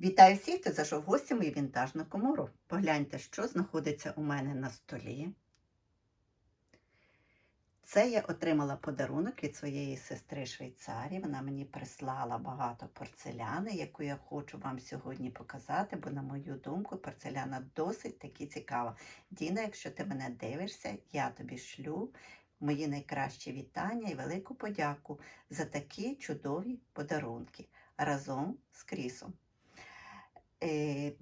Вітаю всіх, хто зайшов в гості в мою вінтажну комору. Погляньте, що знаходиться у мене на столі. Це я отримала подарунок від своєї сестри Швейцарії. Вона мені прислала багато порцеляни, яку я хочу вам сьогодні показати, бо, на мою думку, порцеляна досить таки цікава. Діна, якщо ти мене дивишся, я тобі шлю мої найкращі вітання і велику подяку за такі чудові подарунки разом з Крісом. Е,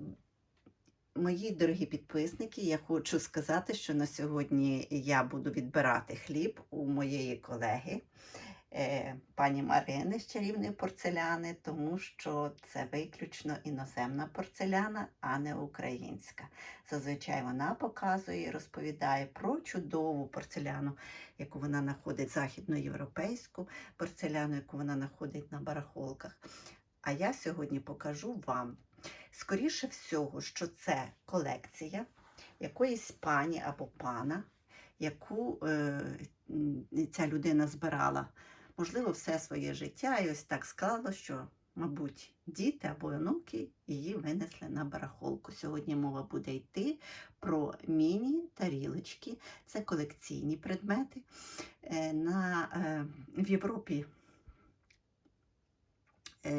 Мої дорогі підписники, я хочу сказати, що на сьогодні я буду відбирати хліб у моєї колеги, е, пані Марини з чарівної порцеляни, тому що це виключно іноземна порцеляна, а не українська. Зазвичай вона показує і розповідає про чудову порцеляну, яку вона знаходить західноєвропейську порцеляну, яку вона знаходить на барахолках. А я сьогодні покажу вам. Скоріше всього, що це колекція якоїсь пані або пана, яку е, ця людина збирала, можливо, все своє життя. І ось так склало, що, мабуть, діти або онуки її винесли на барахолку. Сьогодні мова буде йти про міні-тарілочки. Це колекційні предмети. Е, на, е, в Європі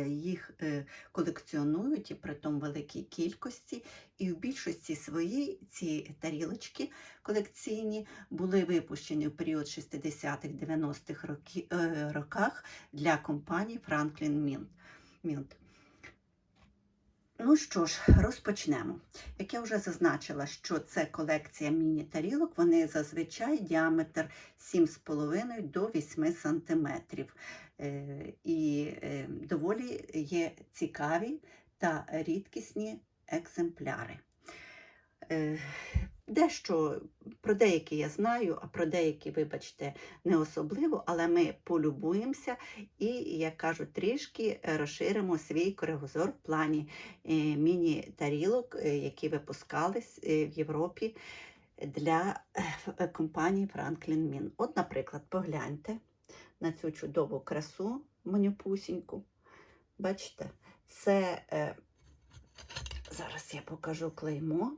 їх е, колекціонують і при тому великій кількості. І в більшості своїй ці тарілочки колекційні були випущені в період 60-х-90-х роки, е, роках для компанії Franklin. Mint. Ну що ж, розпочнемо. Як я вже зазначила, що це колекція міні-тарілок, вони зазвичай діаметр 7,5 до 8 см. Е, і е, доволі є цікаві та рідкісні екземпляри. Е, Дещо про деякі я знаю, а про деякі, вибачте, не особливо, але ми полюбуємося і, як кажуть, трішки розширимо свій кругозор в плані міні-тарілок, які випускались в Європі для компанії Franklin Min. От, наприклад, погляньте на цю чудову красу манюпусіньку. Бачите, це е, зараз я покажу клеймо.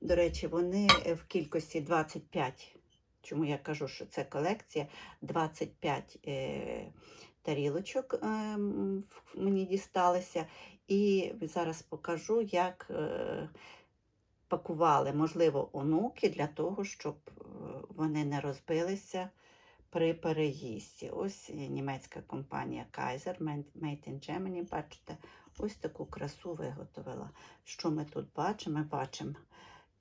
До речі, вони в кількості 25. Чому я кажу, що це колекція 25 е, тарілочок е, мені дісталися. І зараз покажу, як е, пакували, можливо, онуки для того, щоб е, вони не розбилися при переїзді. Ось е, німецька компанія Kaiser Made in Germany, бачите, ось таку красу виготовила. Що ми тут бачимо? Ми бачимо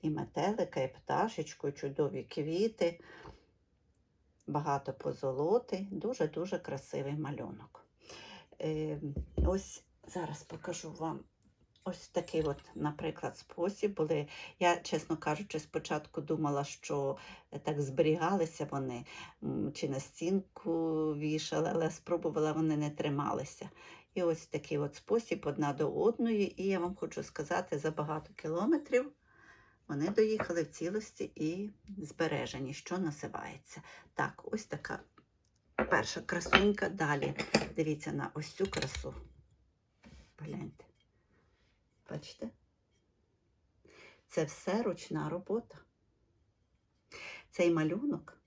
і метелика, і пташечку, і чудові квіти, багато позолоти, дуже-дуже красивий малюнок. Е, ось зараз покажу вам ось такий, от, наприклад, спосіб були. Я, чесно кажучи, спочатку думала, що е, так зберігалися вони, чи на стінку вішали, але спробувала, вони не трималися. І ось такий от спосіб одна до одної. І я вам хочу сказати, за багато кілометрів вони доїхали в цілості і збережені, що називається. Так, ось така перша красунька. Далі дивіться на ось цю красу. Погляньте. Бачите? Це все ручна робота. Цей малюнок.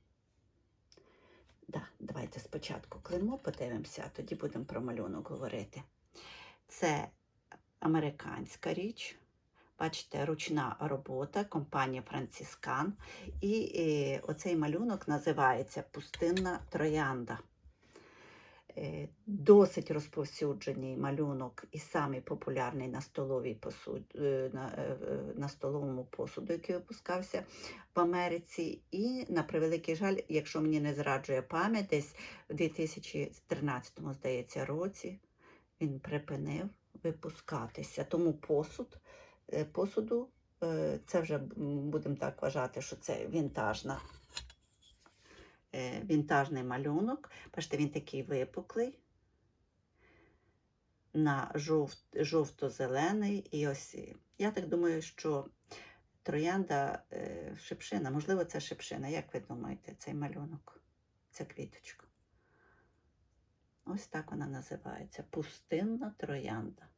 Да, давайте спочатку клеймо подивимося, а тоді будемо про малюнок говорити. Це американська річ. Бачите, ручна робота, компанія Францискан. І е, оцей малюнок називається Пустинна троянда. Е, Досить розповсюджений малюнок і самий популярний на, столовій посуд, е, на, е, на столовому посуду, який випускався в Америці. І, на превеликий жаль, якщо мені не зраджує пам'ять, десь в 2013, здається, році він припинив випускатися. Тому посуд посуду. Це вже будемо так вважати, що це вінтажна, вінтажний малюнок. Бачите, він такий випуклий, на жовт, жовто-зелений. І ось е, я так думаю, що троянда е, шипшина, можливо, це шипшина. Як ви думаєте, цей малюнок? Ця квіточка? Ось так вона називається. Пустинна троянда.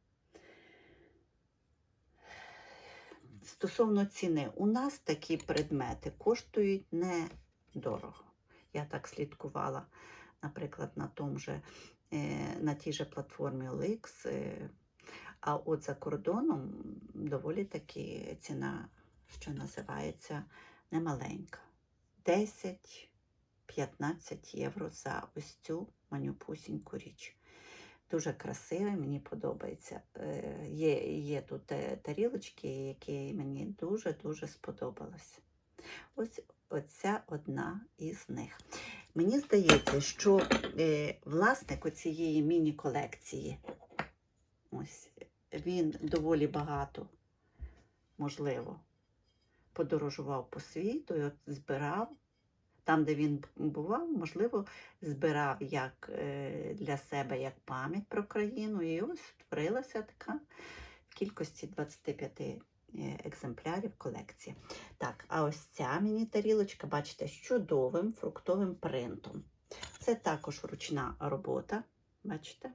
стосовно ціни, у нас такі предмети коштують недорого. Я так слідкувала, наприклад, на тому же, е, на тій же платформі OLX. е, А от за кордоном доволі таки ціна, що називається, немаленька. 10-15 євро за ось цю манюпусіньку річ. Дуже красиве, мені подобається. Е, Є, є тут тарілочки, які мені дуже-дуже сподобалось. Ось оця одна із них. Мені здається, що е, власник цієї міні-колекції, ось, він доволі багато, можливо, подорожував по світу і от збирав. Там, де він бував, можливо, збирав як е, для себе як пам'ять про країну. І ось створилася така в кількості 25 е, екземплярів колекція. Так, а ось ця міні-тарілочка, бачите, з чудовим фруктовим принтом. Це також ручна робота, бачите?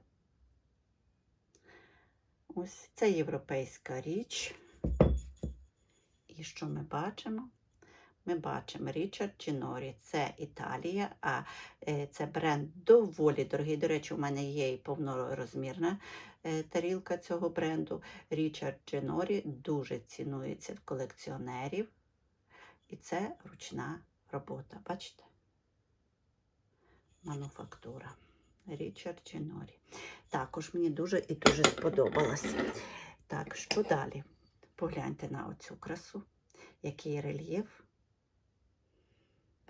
Ось це європейська річ. І що ми бачимо? Ми бачимо Річард Чінорі, це Італія, а е, це бренд доволі дорогий. До речі, у мене є і повнорозмірна е, тарілка цього бренду. Річард Чінорі дуже цінується в колекціонерів. І це ручна робота. Бачите? Мануфактура. Річард Чінорі. Також мені дуже і дуже сподобалося. Так, що далі? Погляньте на оцю красу, який рельєф.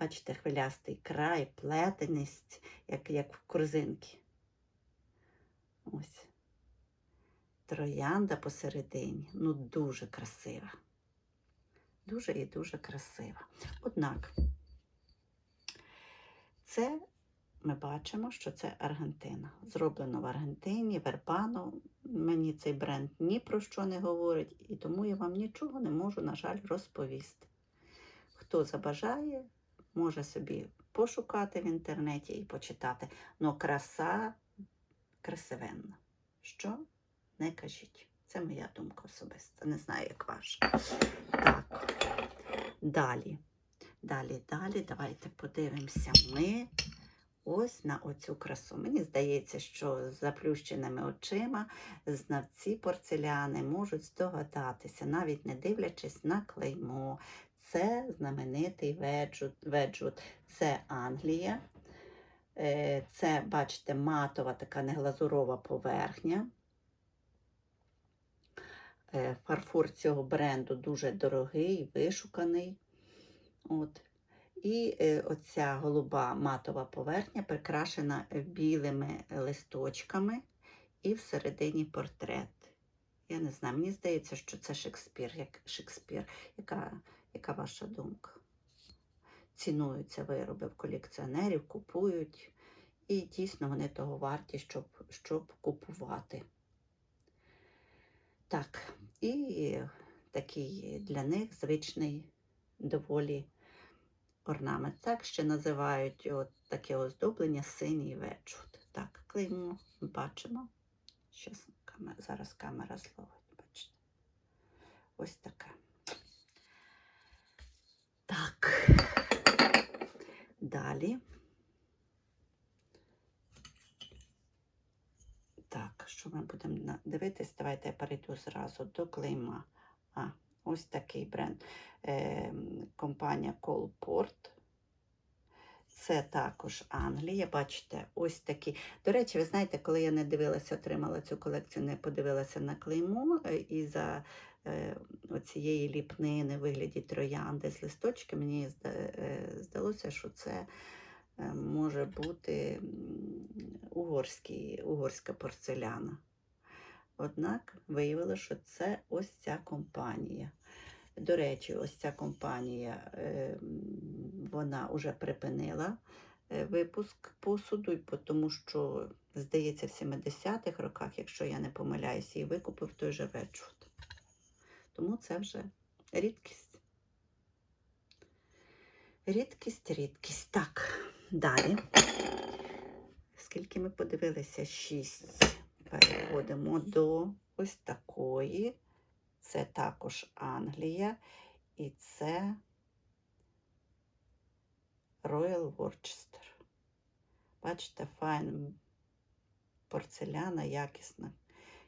Бачите, хвилястий край, плетеність, як, як в корзинки. Ось. Троянда посередині. Ну, дуже красива. Дуже і дуже красива. Однак, це ми бачимо, що це Аргентина. Зроблено в Аргентині, Вербано. Мені цей бренд ні про що не говорить, і тому я вам нічого не можу, на жаль, розповісти. Хто забажає, може собі пошукати в інтернеті і почитати. Но краса красивенна. Що? Не кажіть. Це моя думка особиста. Не знаю, як ваша. Так. Далі. Далі, далі, давайте подивимося ми ось на оцю красу. Мені здається, що з заплющеними очима знавці порцеляни можуть здогадатися, навіть не дивлячись на клеймо. Це знаменитий веджут. веджут. Це Англія. Е, Це, бачите, матова така неглазурова поверхня. Е, Фарфор цього бренду дуже дорогий, вишуканий. От. І е, оця голуба матова поверхня прикрашена білими листочками і всередині портрет. Я не знаю, мені здається, що це Шекспір. Як Шекспір. Яка, яка ваша думка? Цінуються вироби в колекціонерів, купують. І дійсно вони того варті, щоб, щоб купувати. Так, і такий для них звичний доволі орнамент. Так ще називають от таке оздоблення синій вечут. Так, клеймо бачимо. Щас, зараз камера зловить, бачите. Ось таке. Так. Далі. Так, що ми будемо дивитись? Давайте я перейду зразу до клейма. А, ось такий бренд. Е, компанія Colport. Це також Англія. Бачите, ось такі. До речі, ви знаєте, коли я не дивилася, отримала цю колекцію, не подивилася на клеймо е, і за е, оцієї ліпнини вигляді троянди з листочки, мені е, здалося, що це може бути угорський, угорська порцеляна. Однак виявилося, що це ось ця компанія. До речі, ось ця компанія е, вона вже припинила е, випуск посуду, тому що, здається, в 70-х роках, якщо я не помиляюся, її викупив той же Вечут. Тому це вже рідкість. Рідкість, рідкість. Так, далі. Скільки ми подивилися? Шість. Переходимо до ось такої. Це також Англія. І це Royal Worcester. Бачите, файн порцеляна, якісна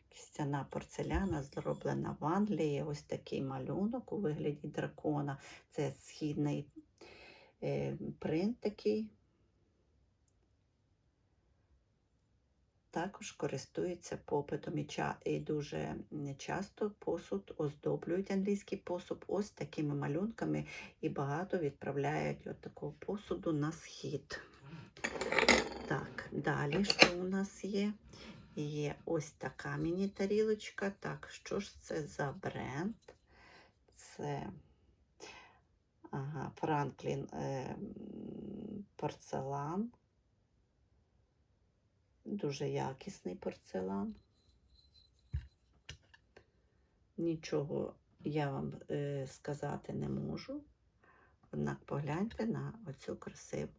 кістяна порцеляна, зроблена в Англії. Ось такий малюнок у вигляді дракона. Це східний принт такий. Також користується попитом і дуже часто посуд оздоблюють англійський посуд ось такими малюнками і багато відправляють от такого посуду на схід. Так, далі що у нас є? Є ось така міні-тарілочка. Так, що ж це за бренд? Це ага, Франклін е, порцелан. Дуже якісний порцелан. Нічого я вам е, сказати не можу. Однак погляньте на оцю красиву,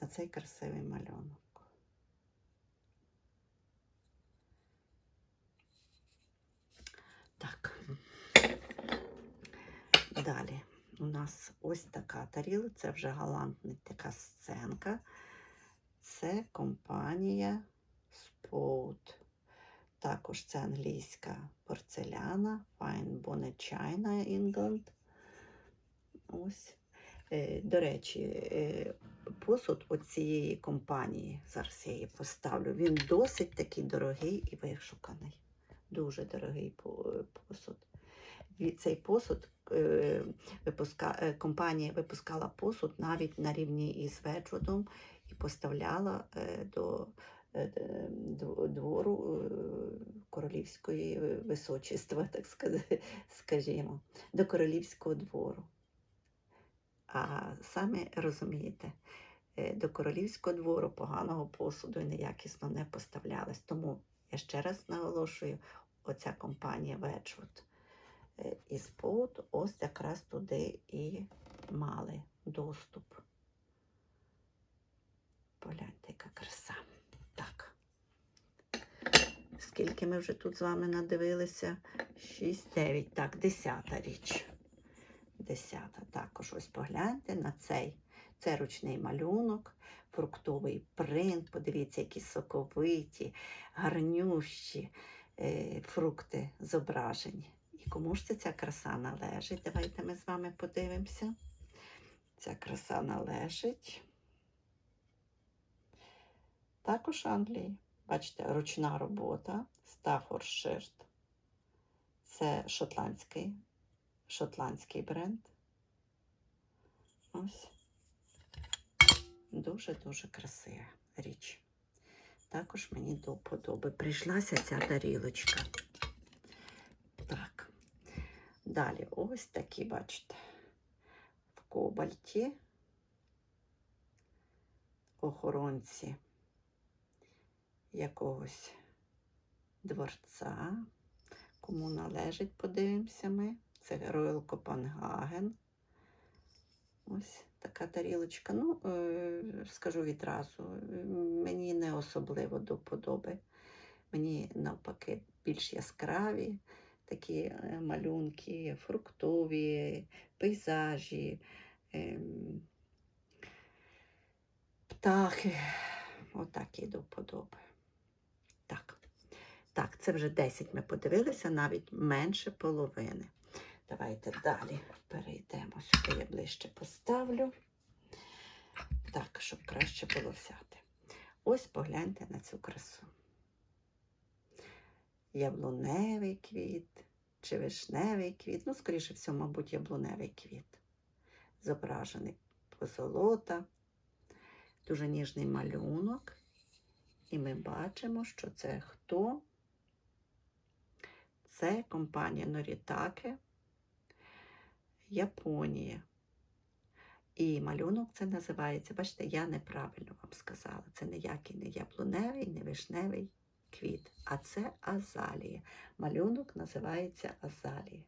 на цей красивий малюнок. Так. Далі у нас ось така тарілка, це вже галантна така сценка. Це компанія Spout. Також це англійська порцеляна, Fine Bonnet China England. Ось. Е, До речі, е, посуд оцієї компанії, зараз я її поставлю, він досить такий дорогий і вишуканий. Дуже дорогий посуд. Ві- Цей посуд е, випуска, е, компанія випускала посуд навіть на рівні із Веджвудом і поставляла е, до двору королівської височества, так скажімо, до королівського двору. А самі розумієте, до королівського двору поганого посуду і неякісно не поставлялось. Тому я ще раз наголошую, оця компанія е, і Spot ось якраз туди і мали доступ. Погляньте, яка краса. Так. Скільки ми вже тут з вами надивилися? 6, 9. Так, десята річ. Десята. Також ось погляньте на цей. Це ручний малюнок, фруктовий принт. Подивіться, які соковиті, гарнющі е, фрукти зображені. І кому ж це ця краса належить? Давайте ми з вами подивимося. Ця краса належить. Також Англії. Бачите, ручна робота, Staffordshire. Це шотландський, шотландський бренд. Ось. Дуже-дуже красива річ. Також мені до вподоби прийшлася ця тарілочка. Далі ось такі, бачите, в кобальті охоронці якогось дворця. Кому належить, подивимося ми. Це Royal Copenhagen. Ось така тарілочка. Ну, е, скажу відразу, мені не особливо до вподоби. Мені навпаки більш яскраві такі е, малюнки, фруктові, пейзажі, птахи. Отакі до вподоби. Так. Так, це вже 10 ми подивилися, навіть менше половини. Давайте далі перейдемо сюди, я ближче поставлю. Так, щоб краще було взяти. Ось погляньте на цю красу. Яблуневий квіт чи вишневий квіт. Ну, скоріше всього, мабуть, яблуневий квіт. Зображений позолота, дуже ніжний малюнок. І ми бачимо, що це хто? Це компанія Норітаке, Японія. І малюнок це називається, бачите, я неправильно вам сказала. Це ніякий не яблуневий, не вишневий квіт, а це азалія. Малюнок називається азалія.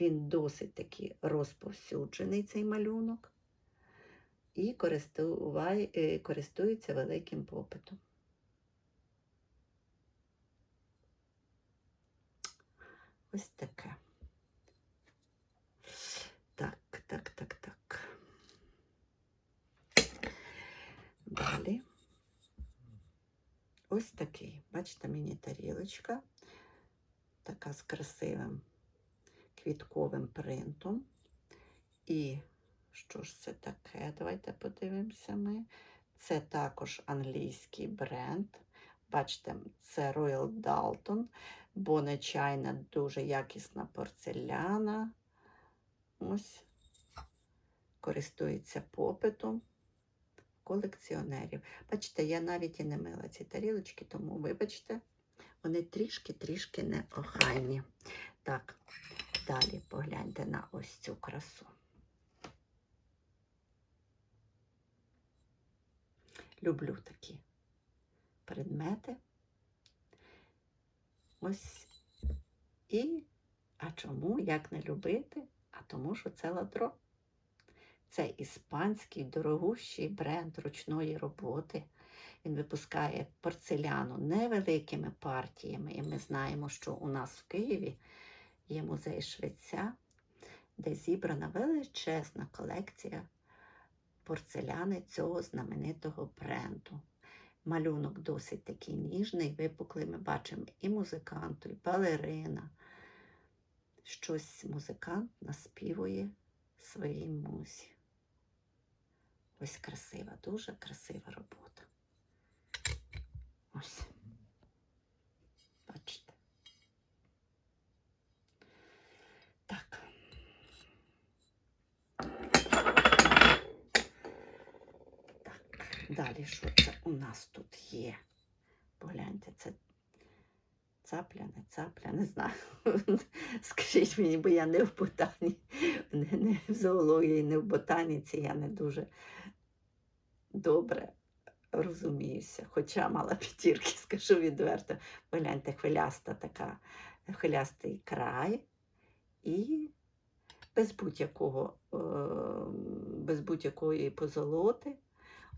Він досить таки розповсюджений, цей малюнок, і е, користується великим попитом. Ось таке. Так, так, так, так. Далі. Ось такий. Бачите, мені тарілочка. Така з красивим квітковим принтом. І що ж це таке? Давайте подивимося ми. Це також англійський бренд. Бачите, це Royal Dalton, бо нечайна дуже якісна порцеляна. Ось. Користується попитом колекціонерів. Бачите, я навіть і не мила ці тарілочки, тому вибачте, вони трішки-трішки неохайні. Так, далі погляньте на ось цю красу. Люблю такі предмети. Ось. І, а чому, як не любити? А тому, що це ладро. Це іспанський дорогущий бренд ручної роботи. Він випускає порцеляну невеликими партіями. І ми знаємо, що у нас в Києві є музей Швеця, де зібрана величезна колекція порцеляни цього знаменитого бренду. Малюнок досить такий ніжний, випуклий. Ми бачимо і музиканту, і балерина. Щось музикант наспівує своїй музі. Ось красива, дуже красива робота. Ось. Бачите. Так. Так, далі що це у нас тут є? Погляньте, це цапля, не цапля, не знаю. Скажіть мені, бо я не в ботані, не, не в зоології, не в ботаніці, я не дуже добре розуміюся. Хоча мала п'ятірки, скажу відверто. Погляньте, хвиляста така, хвилястий край і без будь-якого, е, без будь-якої позолоти.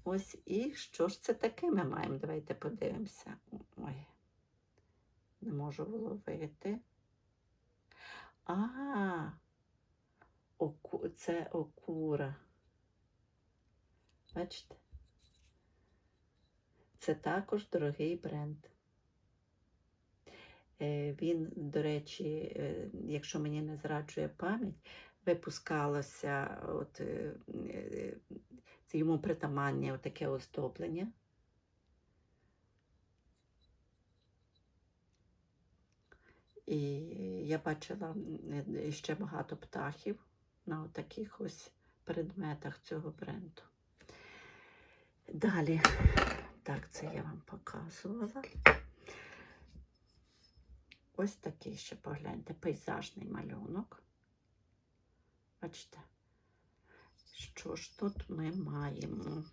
Ось і що ж це таке ми маємо? Давайте подивимося. Ой, не можу вловити. А, оку, це окура. Бачите? Це також дорогий бренд. Е, Він, до речі, е, якщо мені не зраджує пам'ять, випускалося от, е, йому притаманне таке оздоблення. І я бачила ще багато птахів на таких ось предметах цього бренду. Далі, так, це я вам показувала. Ось такий ще погляньте, пейзажний малюнок. Бачите, що ж тут ми маємо?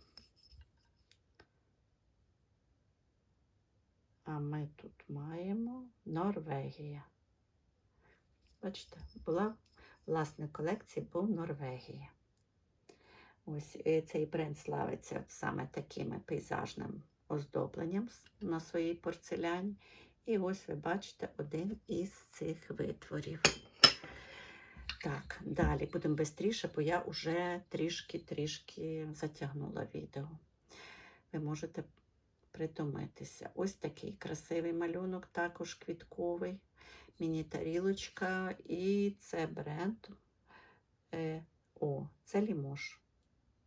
А ми тут маємо Норвегія. Бачите, була власне колекції був Норвегія. Ось е, цей бренд славиться от саме такими пейзажним оздобленням на своїй порцеляні. І ось ви бачите один із цих витворів. Так, далі будемо швидше, бо я вже трішки-трішки затягнула відео. Ви можете притомитися. Ось такий красивий малюнок, також квітковий, міні-тарілочка. І це бренд. Е, о, це лімош.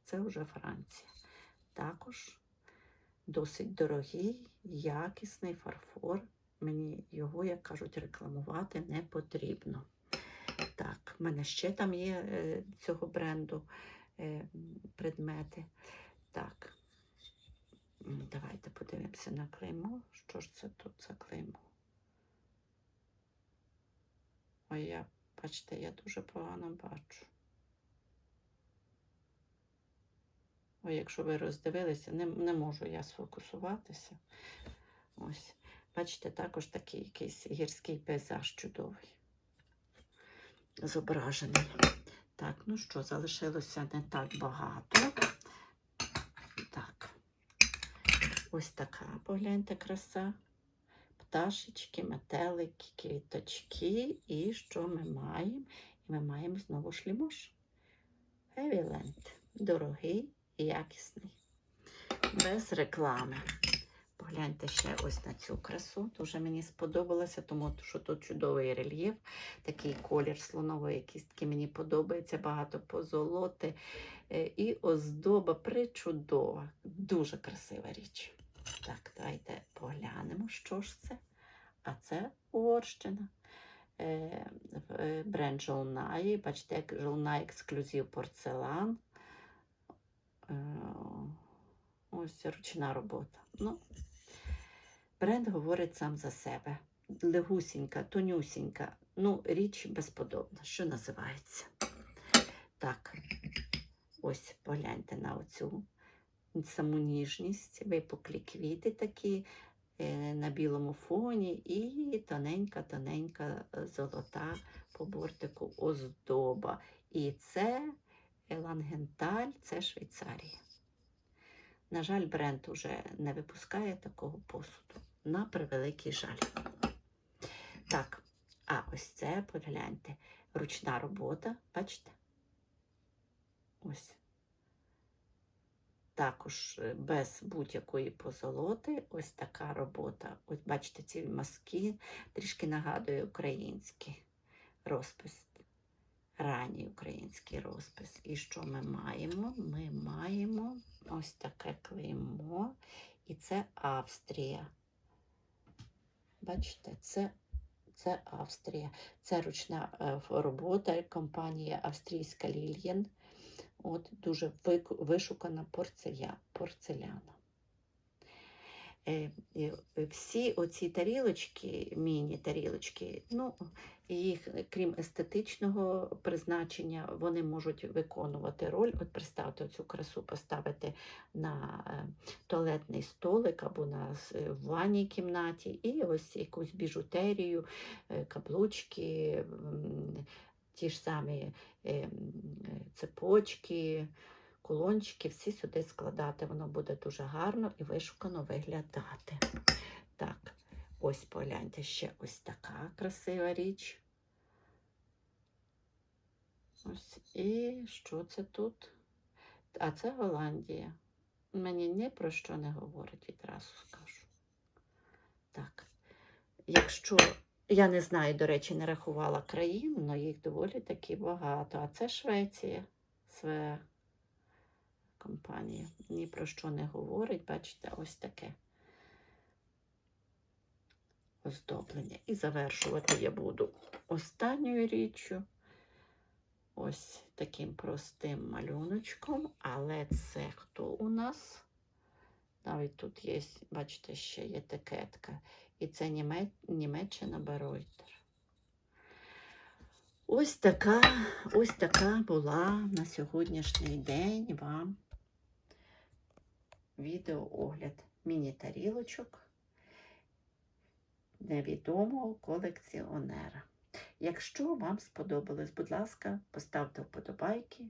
Це вже Франція. Також досить дорогий, якісний фарфор. Мені його, як кажуть, рекламувати не потрібно. Так, в мене ще там є е, цього бренду е, предмети. Так, давайте подивимося на клеймо. Що ж це тут за клеймо? Ой, я, бачите, я дуже погано бачу. Ой, якщо ви роздивилися, не, не можу я сфокусуватися. Ось. Бачите, також такий якийсь гірський пейзаж чудовий. Зображений. Так, ну що, залишилося не так багато. Так. Ось така, погляньте, краса. пташечки, метелики, квіточки. І що ми маємо? І ми маємо знову шлімош. Heavyland. Дорогий якісний. Без реклами. Погляньте ще ось на цю красу. Дуже мені сподобалося, тому що тут чудовий рельєф, такий колір слонової кістки мені подобається, багато позолоти. Е, І оздоба причудова. Дуже красива річ. Так, давайте поглянемо, що ж це. А це Угорщина. Е, е, Бренд Жолнаї. Бачите, як Жолнай ексклюзив порцелан. Е, Ось ручна робота. Ну, бренд говорить сам за себе. Легусінька, тонюсінька. Ну, річ безподобна, що називається. Так, ось погляньте на оцю саму ніжність, випуклі квіти такі е, на білому фоні і тоненька-тоненька е, золота по бортику оздоба. І це Елангенталь, це Швейцарія. На жаль, бренд уже не випускає такого посуду. На превеликий жаль. Так, а ось це, погляньте, ручна робота, бачите? Ось. Також е, без будь-якої позолоти. Ось така робота. Ось бачите, ці мазки трішки нагадує український розпис. Ранній український розпис. І що ми маємо? Ми маємо ось таке клеймо, і це Австрія. Бачите, це, це Австрія. Це ручна е, робота компанії австрійська Лільєн. От дуже вишукана порцеля, порцеляна. Е, е, Всі оці тарілочки, міні-тарілочки, ну, їх, е, крім естетичного призначення, вони можуть виконувати роль. От представте цю красу поставити на е, туалетний столик або на е, в ванній кімнаті, і ось якусь біжутерію, е, каблучки, ті ж самі е, е, цепочки, кулончики, всі сюди складати. Воно буде дуже гарно і вишукано виглядати. Так, ось погляньте, ще ось така красива річ. Ось і що це тут? А це Голландія. Мені ні про що не говорить, відразу скажу. Так. Якщо я не знаю, до речі, не рахувала країн, але їх доволі таки багато. А це Швеція, своя компанія. Ні про що не говорить. Бачите, ось таке оздоблення. І завершувати я буду останньою річчю. Ось таким простим малюночком. Але це хто у нас? Навіть тут є, бачите, ще етикетка. І це Німе- Німеччина Беройтер. Ось така, ось така була на сьогоднішній день вам відеоогляд міні-тарілочок невідомого колекціонера. Якщо вам сподобалось, будь ласка, поставте вподобайки.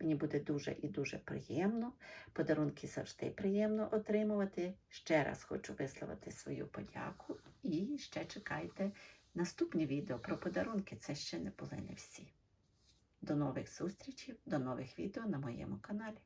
Мені буде дуже і дуже приємно. Подарунки завжди приємно отримувати. Ще раз хочу висловити свою подяку. І ще чекайте наступні відео про подарунки. Це ще не були не всі. До нових зустрічей, до нових відео на моєму каналі.